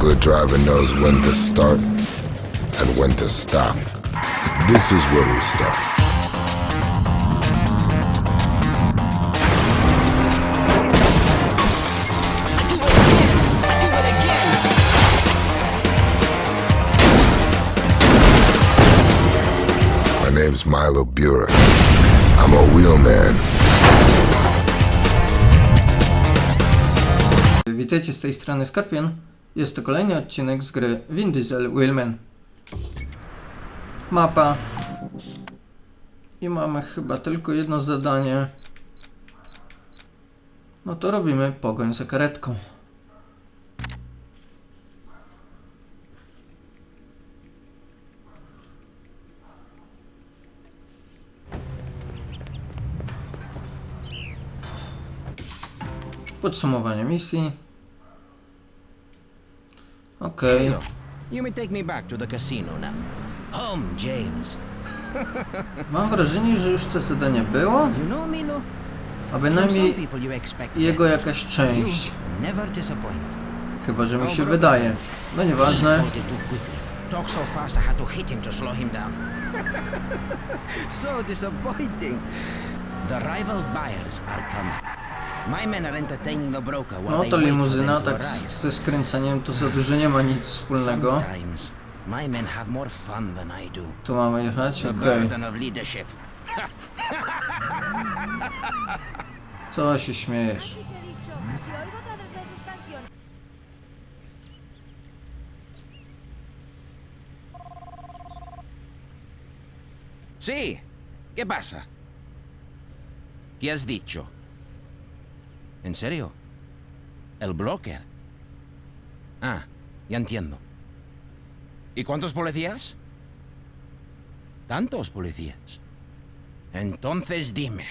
good driver knows when to start and when to stop. This is where we start. My name's Milo Burek. I'm a wheelman. Witajcie z tej strony Skorpion. Jest to kolejny odcinek z gry Vin Diesel Wheelman. Mapa. I mamy chyba tylko jedno zadanie. No to robimy pogoń za karetką. Podsumowanie misji. Okej. You may take me back to the casino now. Home, James. Mam wrażenie, że już to zadanie było, You know, Milo? a From some bynajmniej people you expect jego that. jakaś część. Never disappoint. Chyba, że mi się wydaje. No He nieważne. folded too quickly. Talk so fast I had to hit him to slow him down. so disappointing. The rival buyers are coming. No to limuzyna tak z- ze skręcaniem to za dużo nie ma nic wspólnego. Tu mamy jechać? Okej. leadership. Co się śmiejesz? Sí. ¿Qué pasa? ¿Qué has dicho? ¿En serio? ¿El broker? Ah, ya entiendo. ¿Y cuántos policías? ¿Tantos policías? Entonces dime,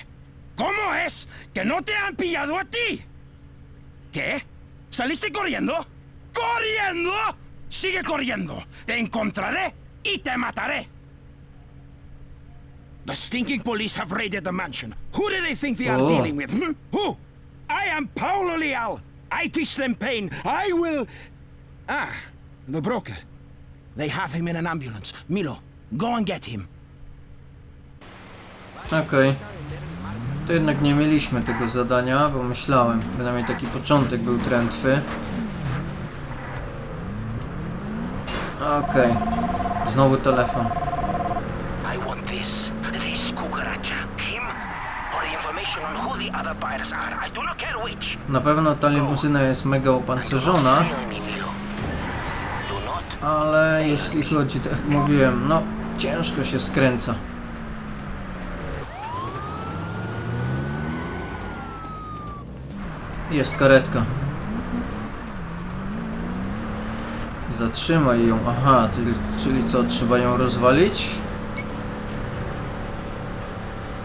¿cómo es que no te han pillado a ti? ¿Qué? ¿Saliste corriendo? ¡Corriendo! Sigue corriendo. Te encontraré y te mataré. The stinking police have raided the mansion. Who do they think they are Oh. dealing with? Hmm? Who? I am Paulo Leal. I teach them pain. I will. Ah, the broker. They have him in an ambulance. Milo, go and get him. Okej. To jednak nie mieliśmy tego zadania, bo myślałem. Bynajmniej taki początek był drętwy. Okej. Znowu telefon. I want. This Na pewno ta limuzyna jest mega opancerzona, ale jeśli chodzi, tak jak mówiłem, no ciężko się skręca. Jest karetka. Zatrzymaj ją. Aha, czyli, czyli co, trzeba ją rozwalić?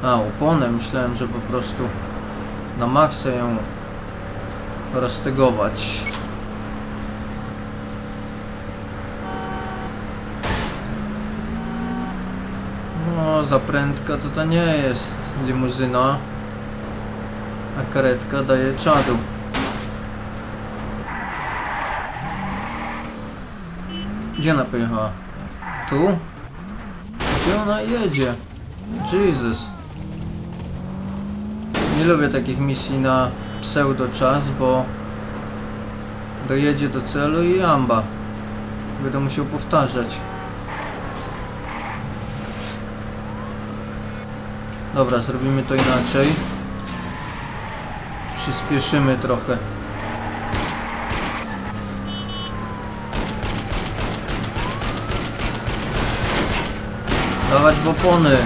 A, oponę. Myślałem, że po prostu na maksa ją roztegować. No, za prędka to to nie jest limuzyna, a karetka daje czadu. Gdzie ona pojechała? Tu? Gdzie ona jedzie? Jesus. Nie lubię takich misji na pseudo czas, bo dojedzie do celu i amba. Będę musiał powtarzać. Dobra, zrobimy to inaczej. Przyspieszymy trochę. Dawać w opony.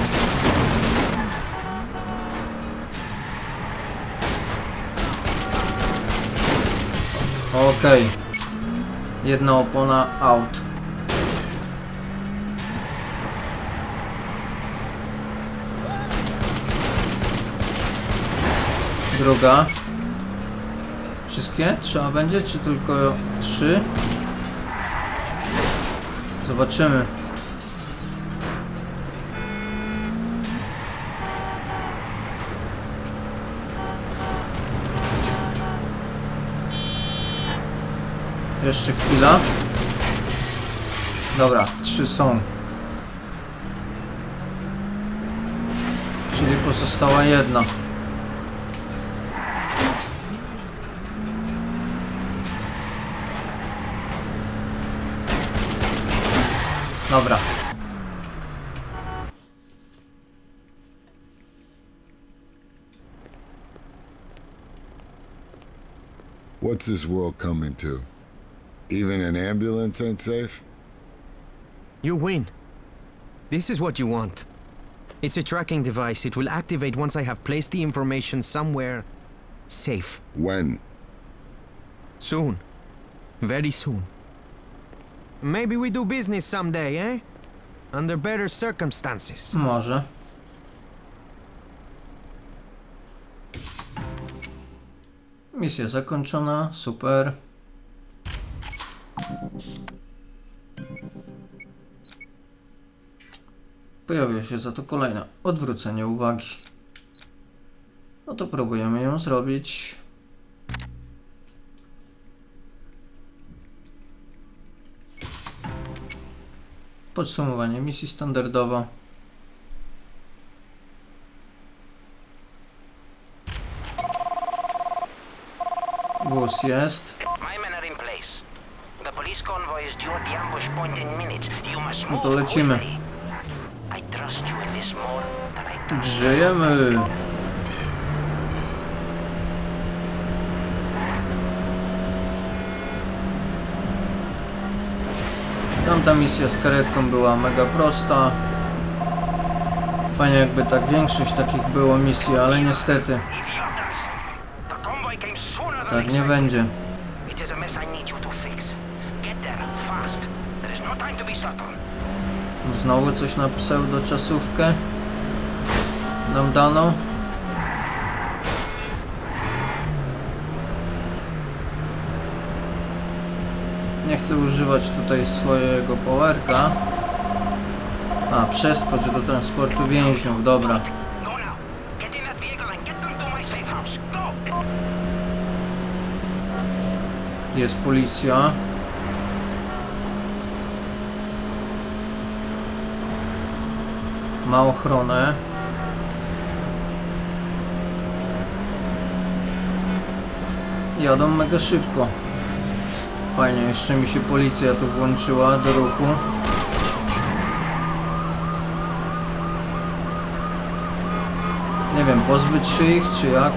Okej. Jedna opona out. Druga. Wszystkie? Trzeba będzie, czy tylko trzy? Zobaczymy. Jeszcze chwila. Dobra, trzy są. Czyli pozostała jedna. Dobra. What's this world coming to? Even an ambulance ain't safe? You win. This is what you want. It's a tracking device. It will activate once I have placed the information somewhere safe. When? Soon. Very soon. Maybe we do business someday, eh? Under better circumstances. Może. Misja zakończona, super. Pojawia się za to kolejne odwrócenie uwagi. No to próbujemy ją zrobić. Podsumowanie misji standardowo. Głos jest. My men are Żyjemy! Tamta misja z karetką była mega prosta. Fajnie jakby tak większość takich było misji, ale niestety tak nie będzie. No. Znowu coś na pseudo-czasówkę dano. Nie chcę używać tutaj swojego powerka. A, przeskocz do transportu więźniów, dobra. Jest policja. Ma ochronę. Jadą mega szybko. Fajnie, jeszcze mi się policja tu włączyła do ruchu. Nie wiem, pozbyć się ich, czy jak?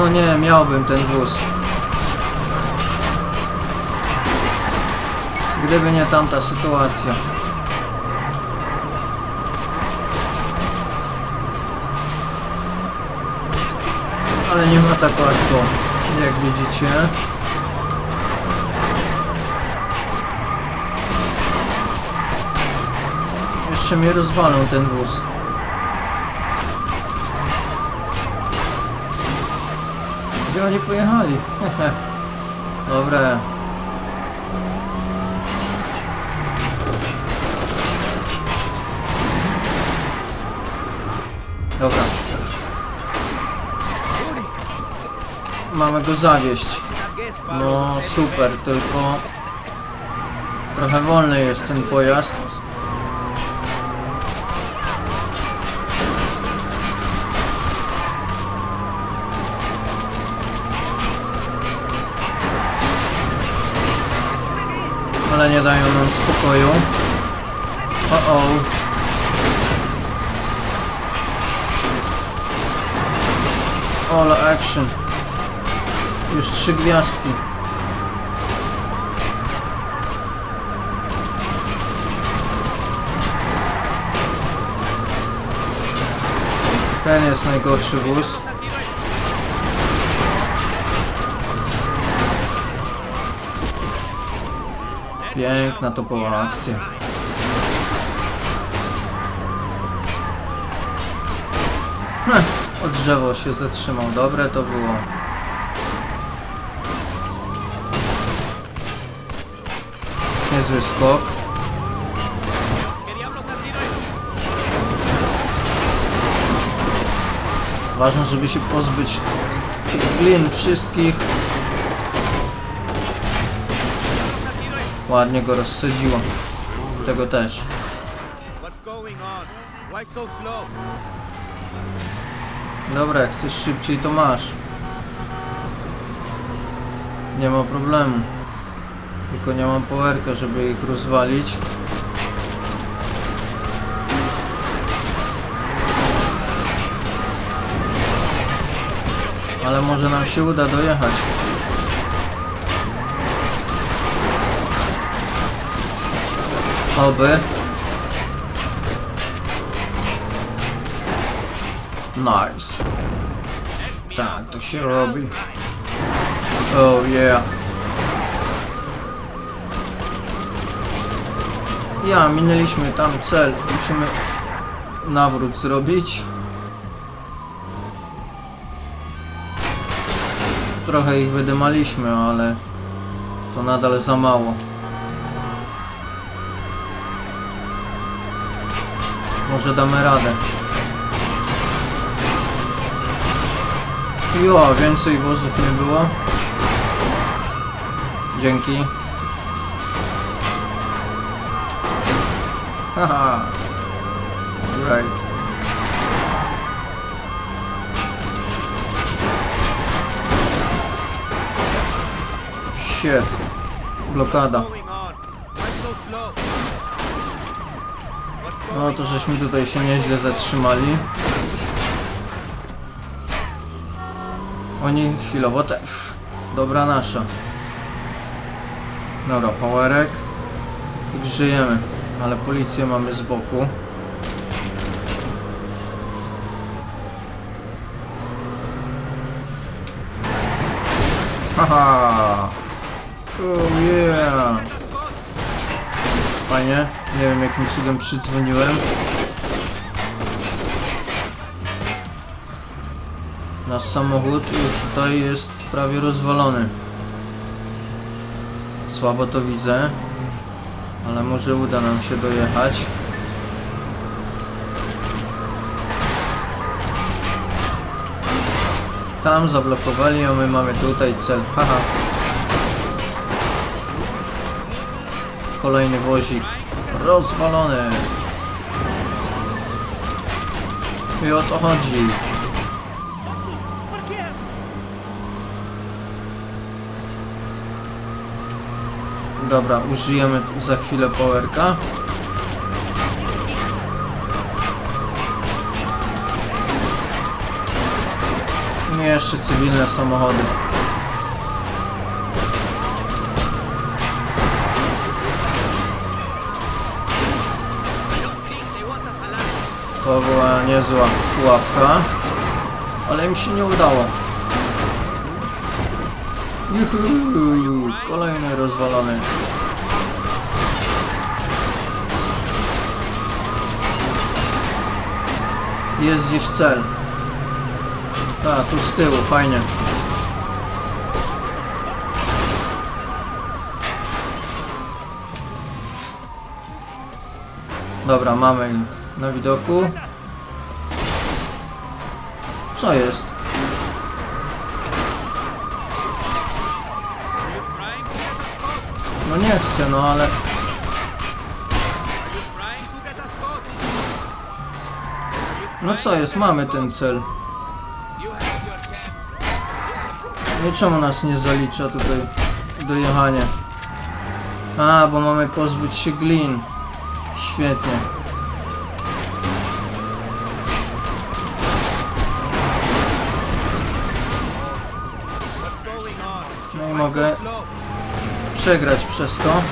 No nie, miałbym ten wóz. Gdyby nie tamta sytuacja. Ale nie ma tak łatwo, jak widzicie. Jeszcze mnie rozwalą ten wóz. Gdzie oni pojechali? Dobre. Dobra. Mamy go zawieść. No super, tylko trochę wolny jest ten pojazd. Ale nie dają nam spokoju. O o. All action. Już trzy gwiazdki. Ten jest najgorszy wóz. Piękna topowa akcja. Hm, Heh, o drzewo się zatrzymał. Dobre to było. Niezły skok. Ważne, żeby się pozbyć tych glin wszystkich. Ładnie go rozsadziło. Tego też. Dobra, jak chcesz szybciej, to masz. Nie ma problemu. Tylko nie mam powerka, żeby ich rozwalić. Ale może nam się uda dojechać. Oby. Nice. Tak, to się robi. Oh yeah. Ja, minęliśmy tam cel. Musimy nawrót zrobić. Trochę ich wydymaliśmy, ale to nadal za mało. Może damy radę. Jo, więcej wozów nie było. Dzięki. Haha. Right. Shit. Blokada. Going on? Why so slow? What's No to żeśmy tutaj się nieźle zatrzymali. Oni chwilowo też. Dobra nasza. Dobra, powerek. I żyjemy. Ale policję mamy z boku. Haha! Oh yeah! Fajnie. Nie wiem jakim cudem przydzwoniłem. Nasz samochód już tutaj jest prawie rozwalony. Słabo to widzę. Ale może uda nam się dojechać. Tam zablokowali, a my mamy tutaj cel. Haha. Kolejny wozik. Rozwalony. I o to chodzi. Dobra, użyjemy za chwilę powerka. I jeszcze cywilne samochody. To była niezła pułapka, ale im się nie udało. Juhu, kolejny rozwalony. Jest gdzieś cel. A, tu z tyłu, fajnie. Dobra, mamy na widoku. Co jest? No nie chcę, no ale... No co jest? Mamy ten cel. No czemu nas nie zalicza tutaj dojechanie? A, bo mamy pozbyć się glin. Świetnie. Mogę przegrać przez to.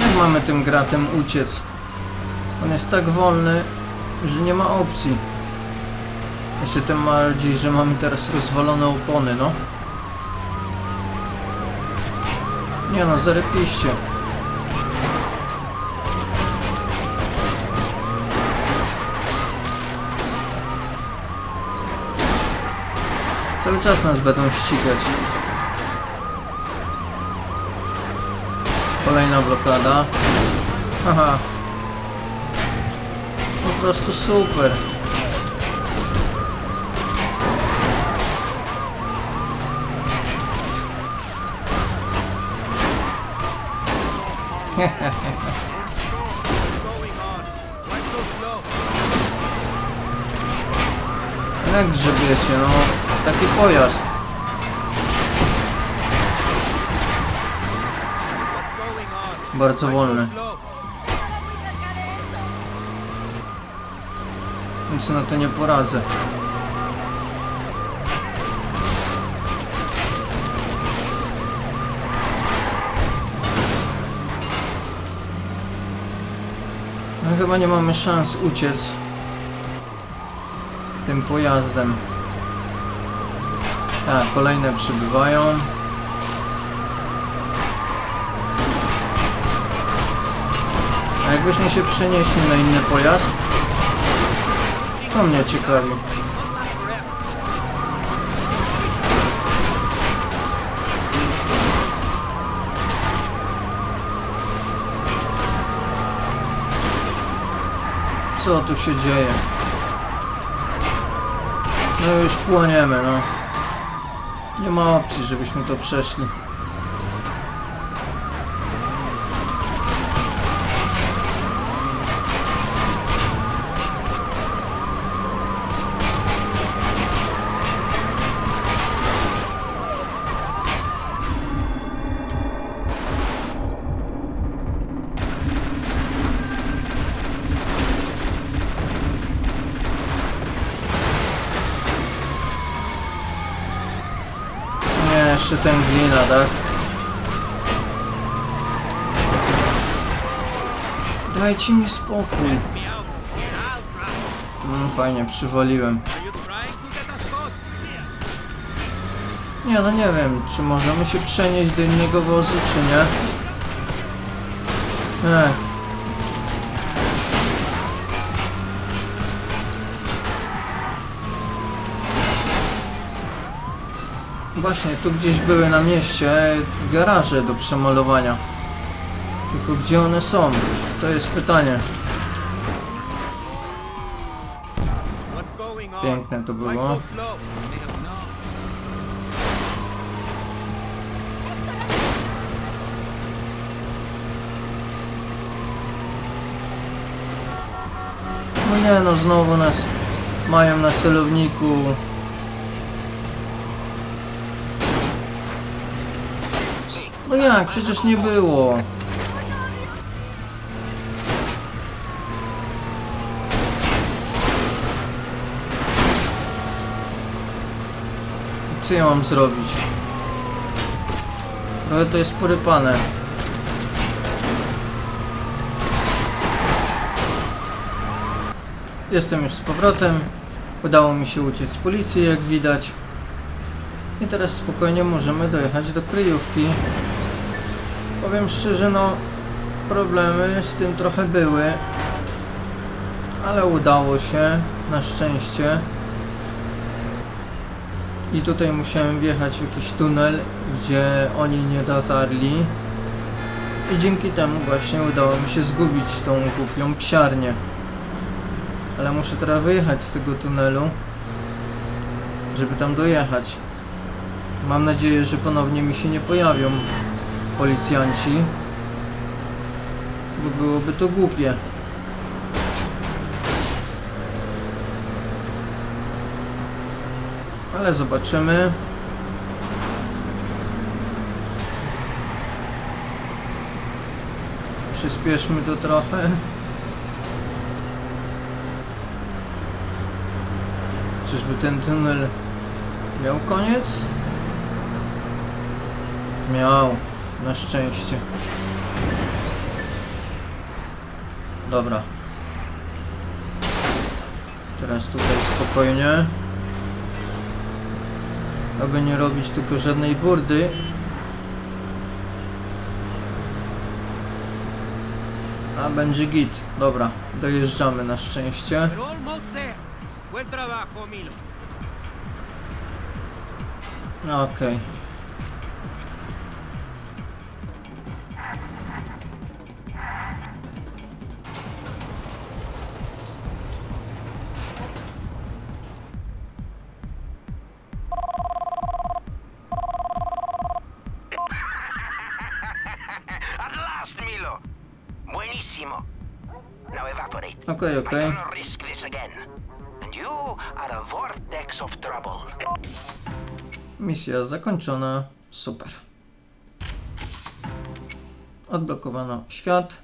Jak mamy tym gratem uciec? On jest tak wolny, że nie ma opcji. Jeszcze tym bardziej, że mamy teraz rozwalone opony, no. Nie no, zarepiście. Cały czas nas będą ścigać. Kolejna blokada. Haha. Po prostu super. Jak grzebiecie, no. Taki pojazd. Bardzo wolny. Nic na to nie poradzę. No chyba nie mamy szans uciec tym pojazdem. Tak, kolejne przybywają. A jakbyśmy się przenieśli na inny pojazd? To mnie ciekawi. Co tu się dzieje? No już płoniemy, no. Nie ma opcji, żebyśmy to przeszli. Nie, jeszcze ten glina, tak? Dajcie mi spokój. Mm, fajnie, przywaliłem. Nie, no nie wiem, czy możemy się przenieść do innego wozu, czy nie. Ech. Właśnie, tu gdzieś były na mieście garaże do przemalowania. Tylko gdzie one są? To jest pytanie. Piękne to było. No nie no, znowu nas mają na celowniku. No jak, przecież nie było. Co ja mam zrobić? Trochę to jest porypane. Jestem już z powrotem. Udało mi się uciec z policji, jak widać. I teraz spokojnie możemy dojechać do kryjówki. Powiem szczerze, no problemy z tym trochę były, ale udało się, na szczęście. I tutaj musiałem wjechać w jakiś tunel, gdzie oni nie dotarli. I dzięki temu właśnie udało mi się zgubić tą głupią psiarnię. Ale muszę teraz wyjechać z tego tunelu, żeby tam dojechać. Mam nadzieję, że ponownie mi się nie pojawią policjanci, bo byłoby to głupie. Ale zobaczymy. Przyspieszmy to trochę. Czyżby ten tunel miał koniec? Miał, na szczęście. Dobra. Teraz tutaj spokojnie. Aby nie robić tylko żadnej burdy. A będzie git. Dobra, dojeżdżamy na szczęście. Okej. At Okej, I okej. cannot risk this again. And you are a vortex of trouble. Misja zakończona. Super. Odblokowano świat.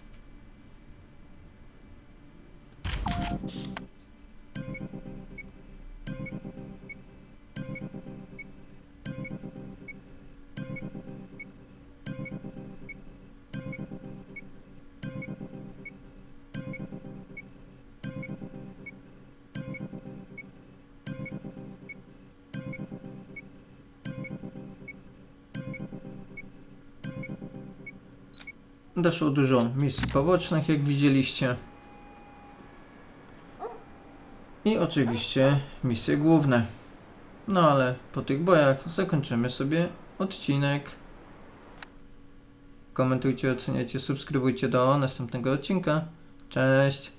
Doszło dużo misji pobocznych, jak widzieliście. I oczywiście misje główne. No ale po tych bojach zakończymy sobie odcinek. Komentujcie, oceniajcie, subskrybujcie do następnego odcinka. Cześć!